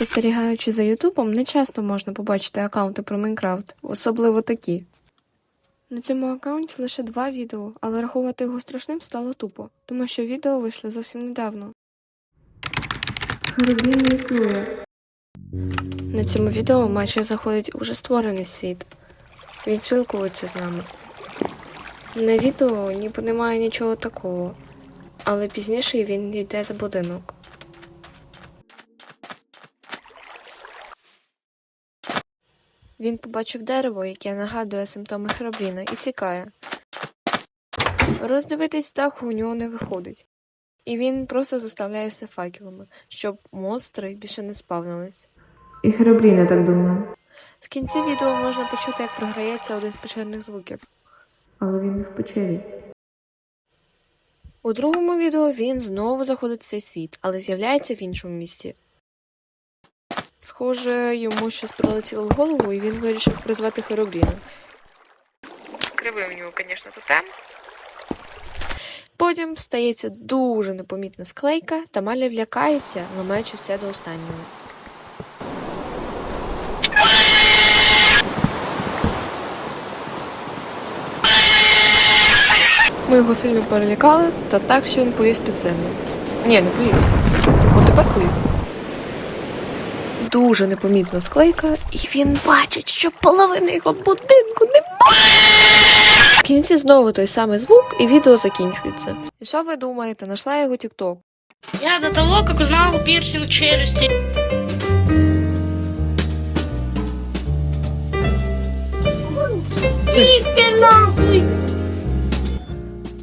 Спостерігаючи за Ютубом, не часто можна побачити аккаунти про Майнкрафт, особливо такі. На цьому аккаунті лише два відео, але рахувати його страшним стало тупо, тому що відео вийшли зовсім недавно. Не існує. На цьому відео майже заходить уже створений світ. Він спілкується з нами. На відео ніби немає нічого такого, але пізніше він йде за будинок. Він побачив дерево, яке нагадує симптоми храбріна, і тікає. Роздивитись даху у нього не виходить. І він просто заставляє все факелами, щоб монстри більше не спавнились. І Херобріна так думаю. В кінці відео можна почути, як програється один з печерних звуків. Але він не в печері. У другому відео він знову заходить в цей світ, але з'являється в іншому місці. Схоже, йому щось прилетіло в голову, і він вирішив призвати Херобріна. Кривий у нього, звісно, тотем. Потім стається дуже непомітна склейка, та Маля влякається, ламаючи все до останнього. Ми його сильно перелякали, та так, що він поліз під землю. Ні, не поліз. Поліз. Дуже непомітна склейка, і він бачить, що половини його будинку немає. В кінці знову той самий звук, і відео закінчується. І що ви думаєте, нашла його тікток? Я до того, как узнал пирсинг челюсти.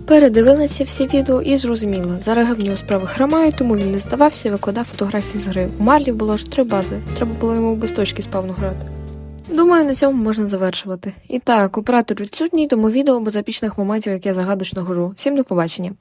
Передивилася всі відео і зрозуміла, зараз в нього справи хромають, тому він не здавався і викладав фотографії з гри. У Марлі було ж три бази, треба було йому без точки спавну грати. Думаю, на цьому можна завершувати. І так, оператор відсутній, тому відео без епічних моментів, як я загадочно гожу. Всім до побачення.